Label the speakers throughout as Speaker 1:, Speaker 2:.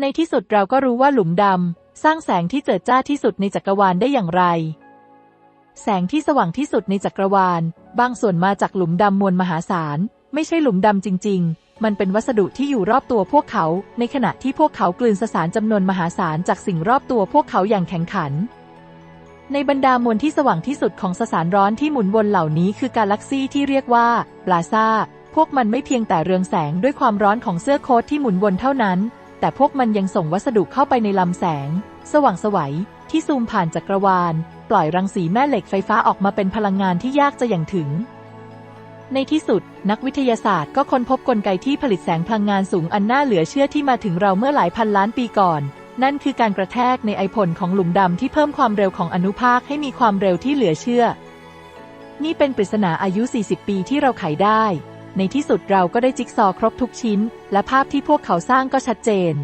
Speaker 1: ในที่สุดเราก็รู้ว่าหลุมดำสร้างแสงที่เจิดจ้าที่สุดในจักรวาลได้อย่างไร แสงที่สว่างที่สุดในจักรวาล บางส่วนมาจากหลุมดำมวลมหาศาล ไม่ใช่หลุมดำจริง ๆ มันเป็นวัสดุที่อยู่รอบตัวพวกเขา ในขณะที่พวกเขากลืนสสารจำนวนมหาศาลจากสิ่งรอบตัวพวกเขาอย่างแข็งขัน ในบรรดามวลที่สว่างที่สุดของสสารร้อนที่หมุนวนเหล่านี้คือกาแล็กซีที่เรียกว่าปลาซาพวกมันไม่เพียงแต่เรืองแสงด้วยความร้อนของเสื้อโค้ทที่หมุนวนเท่านั้น แต่พวกมันยังส่งวัสดุเข้าไปในลำแสง สว่างไสวัยที่ซูมผ่านจักรวาล ปล่อยรังสีแม่เหล็กไฟฟ้าออกมาเป็นพลังงานที่ยากจะอย่างถึง ในที่สุด นักวิทยาศาสตร์ก็ค้นพบกลไกที่ผลิตแสงพลังงานสูงอันน่าเหลือเชื่อที่มาถึงเราเมื่อหลายพันล้านปีก่อน นั่นคือการกระแทกในไอผลของหลุมดำที่เพิ่มความเร็วของอนุภาคให้มีความเร็วที่เหลือเชื่อ นี่เป็นปริศนาอายุ 40 ปีที่เราไขได้ ในที่สุดเราก็ได้จิ๊กซอครบทุกชิ้น และภาพที่พวกเขาสร้างก็ชัดเจน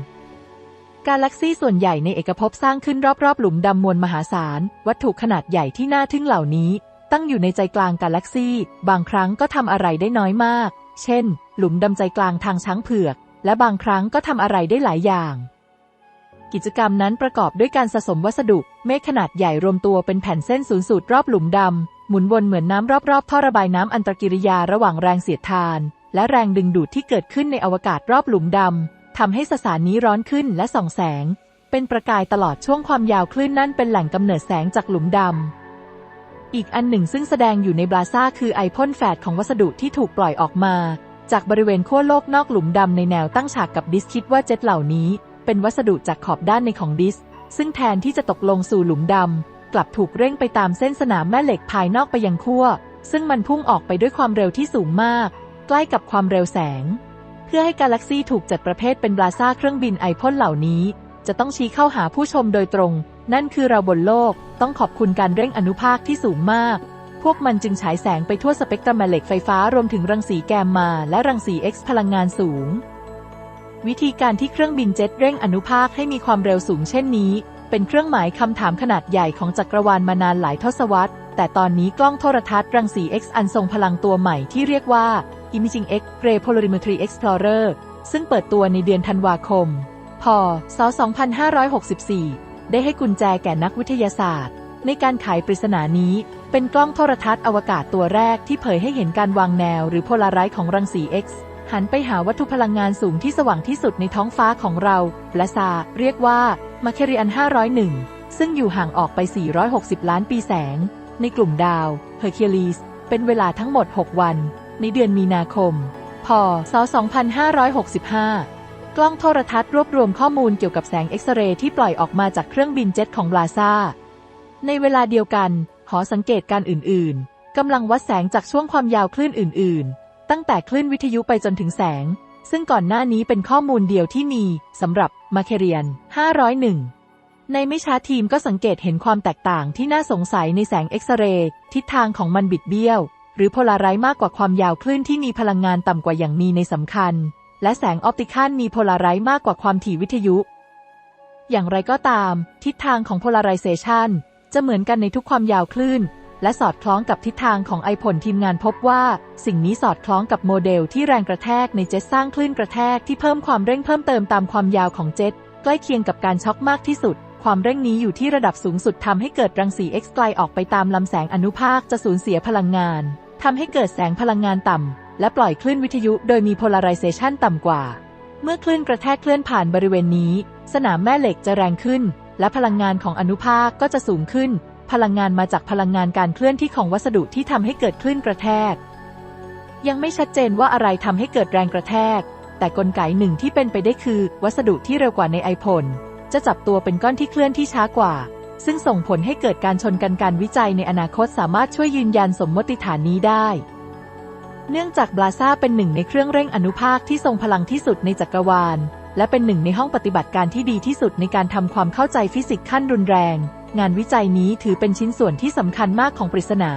Speaker 1: กาแล็กซีส่วนใหญ่ในเอกภพสร้างขึ้นรอบๆ หลุมดำมวลมหาศาล วัตถุขนาดใหญ่ที่น่าทึ่งเหล่านี้ ตั้งอยู่ในใจกลางกาแล็กซีบางครั้งก็ทำอะไรได้น้อยมาก เช่น หลุมดำใจกลางทางช้างเผือก และบางครั้งก็ทำอะไรได้หลายอย่างกิจกรรมนั้นประกอบด้วยการสะสมวัสดุ เมฆขนาดใหญ่รวมตัวเป็นแผ่นเส้นศูนย์สูตรรอบหลุมดำ หมุนวนเหมือนน้ำรอบๆ ท่อระบายน้ำอันตรกิริยาระหว่างแรงเสียดทาน และแรงดึงดูดที่เกิดขึ้นในอวกาศรอบหลุมดำทำให้สสารนี้ร้อนขึ้นและส่องแสง เป็นประกายตลอดช่วงความยาวคลื่นนั่นเป็นแหล่งกำเนิดแสงจากหลุมดำอีกอันหนึ่งซึ่งแสดงอยู่ในบลาซ่าคือไอพ่นแฝดของวัสดุที่ถูกปล่อยออกมา จากบริเวณขั้วโลกนอกหลุมดำในแนวตั้งฉากกับดิสคิดว่าเจ็ตเหล่านี้ เป็นวัสดุจากขอบด้านในของดิส ซึ่งแทนที่จะตกลงสู่หลุมดำ กลับถูกเร่งไปตามเส้นสนามแม่เหล็กภายนอกไปยังขั้ว ซึ่งมันพุ่งออกไปด้วยความเร็วที่สูงมาก ใกล้กับความเร็วแสง เพื่อให้กาแล็กซีถูกจัดประเภทเป็นบลาซ่าเครื่องบินไอพ่นเหล่านี้ จะต้องชี้เข้าหาผู้ชมโดยตรง นั่นคือเราบนโลก ต้องขอบคุณการเร่งอนุภาคที่สูงมาก พวกมันจึงฉายแสงไปทั่วสเปกตรัมแม่เหล็กไฟฟ้ารวมถึงรังสีแกมมา และรังสี X พลังงานสูงวิธีการที่เครื่องบินเจ็ตเร่งอนุภาคให้มีความเร็วสูงเช่นนี้ เป็นเครื่องหมายคำถามขนาดใหญ่ของจักรวาลมานานหลายทศวรรษ แต่ตอนนี้กล้องโทรทัศน์รังสี X อันทรงพลังตัวใหม่ที่เรียกว่า Imaging X Ray Polarimetry Explorer ซึ่งเปิดตัวในเดือนธันวาคม พศ 2564 ได้ให้กุญแจแก่นักวิทยาศาสตร์ ในการไขปริศนานี้ เป็นกล้องโทรทัศน์อวกาศตัวแรกที่เผยให้เห็นการวางแนวหรือโพลาไรซ์ของรังสี X หันไปหาวัตถุพลังงานสูงที่สว่างที่สุดในท้องฟ้าของเรา และซาเรียกว่า มาเคเรียน501 ซึ่งอยู่ห่างออกไป 460 ล้านปีแสง ในกลุ่มดาวเฮอร์เคิวลีสเป็นเวลาทั้งหมด 6 วัน ในเดือนมีนาคม พศ 2565 กล้องโทรทัศน์รวบรวมข้อมูลเกี่ยวกับแสงเอ็กซเรย์ที่ปล่อยออกมาจากเครื่องบินเจ็ตของลาซาในเวลาเดียวกัน หอสังเกตการอื่น ๆกำลังวัดแสงจากช่วงความยาวคลื่นอื่น ๆ ตั้งแต่คลื่นวิทยุไปจนถึงแสง ซึ่งก่อนหน้านี้เป็นข้อมูลเดียวที่มีสำหรับมาเคเรียน 501 ในไม่ช้าทีมก็สังเกตเห็นความแตกต่างที่น่าสงสัยในแสงเอ็กซเรย์ทิศทางของมันบิดเบี้ยว หรือโพลาไรซ์มากกว่าความยาวคลื่นที่มีพลังงานต่ำกว่าอย่างมีในสำคัญ และแสงออปติคัลมีโพลาไรซ์มากกว่าความถี่วิทยุ อย่างไรก็ตาม ทิศทางของโพลาไรเซชันจะเหมือนกันในทุกความยาวคลื่น และสอดคล้องกับทิศทางของไอผลทีมงานพบว่า สิ่งนี้สอดคล้องกับโมเดลที่แรงกระแทกในเจ็ตสร้างคลื่นกระแทกที่เพิ่มความเร่งเพิ่มเติมตามความยาวของเจ็ตใกล้เคียงกับการช็อกมากที่สุด ความเร่งนี้อยู่ที่ระดับสูงสุดทำให้เกิดรังสี X ไกลออกไปตามลำแสงอนุภาคจะสูญเสียพลังงานทำให้เกิดแสงพลังงานต่ำและปล่อยคลื่นวิทยุโดยมี polarization ต่ำกว่า เมื่อคลื่นกระแทกเคลื่อนผ่านบริเวณนี้ สนามแม่เหล็กจะแรงขึ้น และพลังงานของอนุภาคก็จะสูงขึ้น พลังงานมาจากพลังงานการเคลื่อนที่ของวัสดุที่ทำให้เกิดคลื่นกระแทก ยังไม่ชัดเจนว่าอะไรทำให้เกิดแรงกระแทก แต่กลไกหนึ่งที่เป็นไปได้คือวัสดุที่เร็วกว่าในไอพลจะจับตัวเป็นก้อนที่เคลื่อนที่ช้ากว่า ซึ่งส่งผลให้เกิดการชนกันการวิจัยในอนาคตสามารถช่วยยืนยันสมมติฐานนี้ได้ เนื่องจากบลาซ่าเป็นหนึ่งในเครื่องเร่งอนุภาคที่ทรงพลังที่สุดในจักรวาล และเป็นหนึ่งในห้องปฏิบัติการที่ดีที่สุดในการทำความเข้าใจฟิสิกส์ขั้นรุนแรง งานวิจัยนี้ถือเป็นชิ้นส่วนที่สำคัญมากของปริศนา